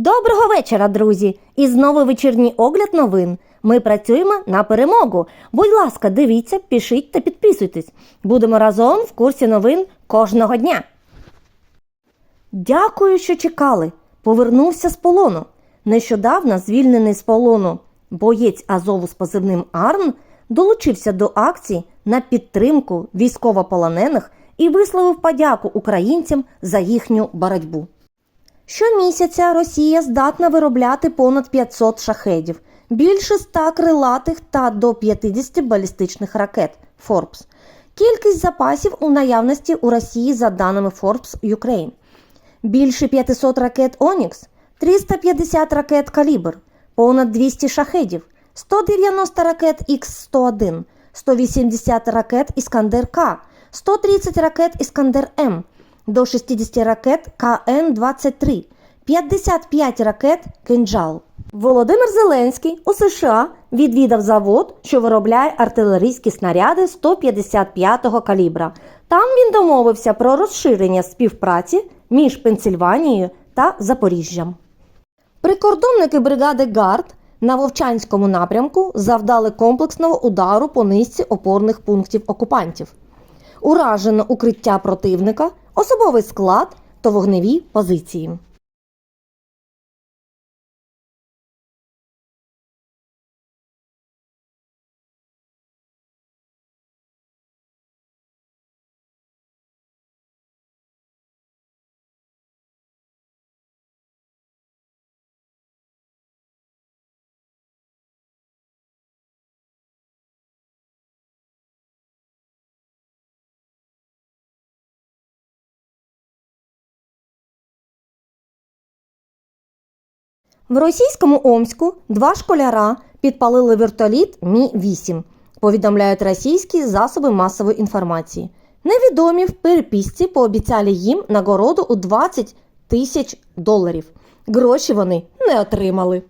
Доброго вечора, друзі! І знову вечірній огляд новин. Ми працюємо на перемогу. Будь ласка, дивіться, пишіть та підписуйтесь. Будемо разом в курсі новин кожного дня. Дякую, що чекали. Повернувся з полону. Нещодавно звільнений з полону боєць Азову з позивним Арн долучився до акції на підтримку військовополонених і висловив подяку українцям за їхню боротьбу. Щомісяця Росія здатна виробляти понад 500 шахедів, більше 100 крилатих та до 50 балістичних ракет Forbes. Кількість запасів у наявності у Росії за даними Forbes Ukraine. Більше 500 ракет Онікс, 350 ракет Калібр, понад 200 шахедів, 190 ракет Х-101, 180 ракет Іскандер К, 130 ракет Іскандер М, до 60 ракет КН-23, 55 ракет «Кинджал». Володимир Зеленський у США відвідав завод, що виробляє артилерійські снаряди 155-го калібра. Там він домовився про розширення співпраці між Пенсильванією та Запоріжжям. Прикордонники бригади ГАРД на Вовчанському напрямку завдали комплексного удару по низці опорних пунктів окупантів. Уражено укриття противника, особовий склад та вогневі позиції. В російському Омську два школяра підпалили вертоліт Мі-8, повідомляють російські засоби масової інформації. Невідомі в переписці пообіцяли їм нагороду у 20 тисяч доларів. Гроші вони не отримали.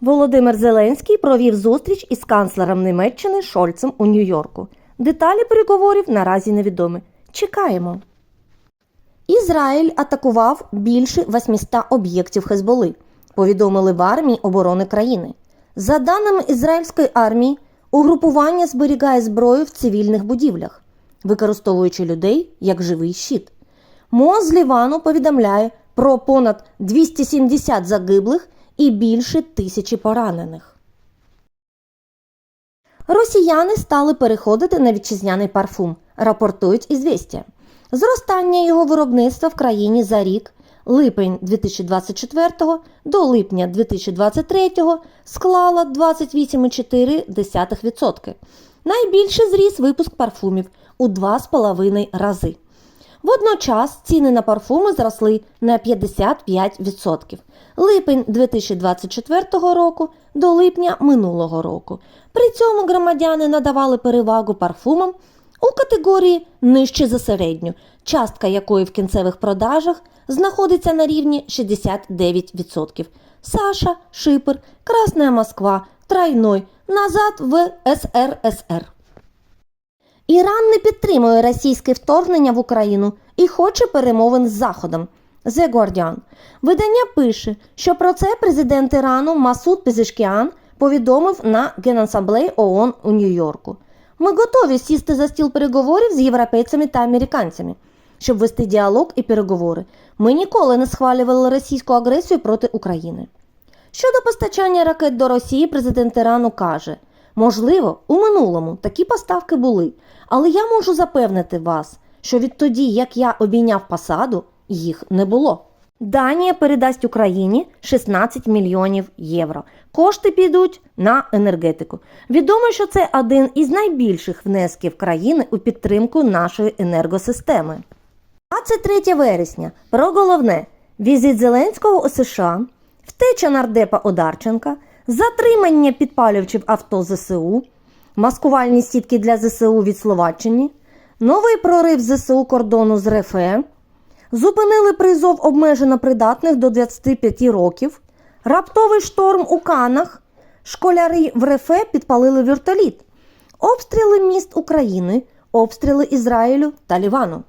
Володимир Зеленський провів зустріч із канцлером Німеччини Шольцем у Нью-Йорку. Деталі переговорів наразі невідомі. Чекаємо. Ізраїль атакував більше 800 об'єктів Хезболи, повідомили в армії оборони країни. За даними ізраїльської армії, угрупування зберігає зброю в цивільних будівлях, використовуючи людей як живий щит. МОЗ з Лівану повідомляє про понад 270 загиблих і більше тисячі поранених. Росіяни стали переходити на вітчизняний парфум, рапортують ізвістя. Зростання його виробництва в країні за рік липень 2024 до липня 2023 склала 28,4%. Найбільше зріс випуск парфумів у 2,5 рази. Водночас ціни на парфуми зросли на 55%. Липень 2024 року до липня минулого року. При цьому громадяни надавали перевагу парфумам у категорії нижче за середню, частка якої в кінцевих продажах знаходиться на рівні 69%. Саша, Шипер, Красная Москва, Тройной, назад в СРСР. Іран не підтримує російське вторгнення в Україну і хоче перемовин з Заходом. The Guardian. Видання пише, що про це президент Ірану Масуд Пезешкіан повідомив на Генасамблеї ООН у Нью-Йорку. Ми готові сісти за стіл переговорів з європейцями та американцями, щоб вести діалог і переговори. Ми ніколи не схвалювали російську агресію проти України. Щодо постачання ракет до Росії, президент Ірану каже: можливо, у минулому такі поставки були, але я можу запевнити вас, що відтоді, як я обійняв посаду, їх не було. Данія передасть Україні 16 мільйонів євро. Кошти підуть на енергетику. Відомо, що це один із найбільших внесків країни у підтримку нашої енергосистеми. 23 вересня. Про головне: візит Зеленського у США, втеча нардепа Одарченка, затримання підпалювачів авто ЗСУ, маскувальні сітки для ЗСУ від Словаччини, новий прорив ЗСУ кордону з РФ, зупинили призов обмежено придатних до 25 років, раптовий шторм у Канах, школяри в Рефе підпалили вертоліт, обстріли міст України, обстріли Ізраїлю та Лівану.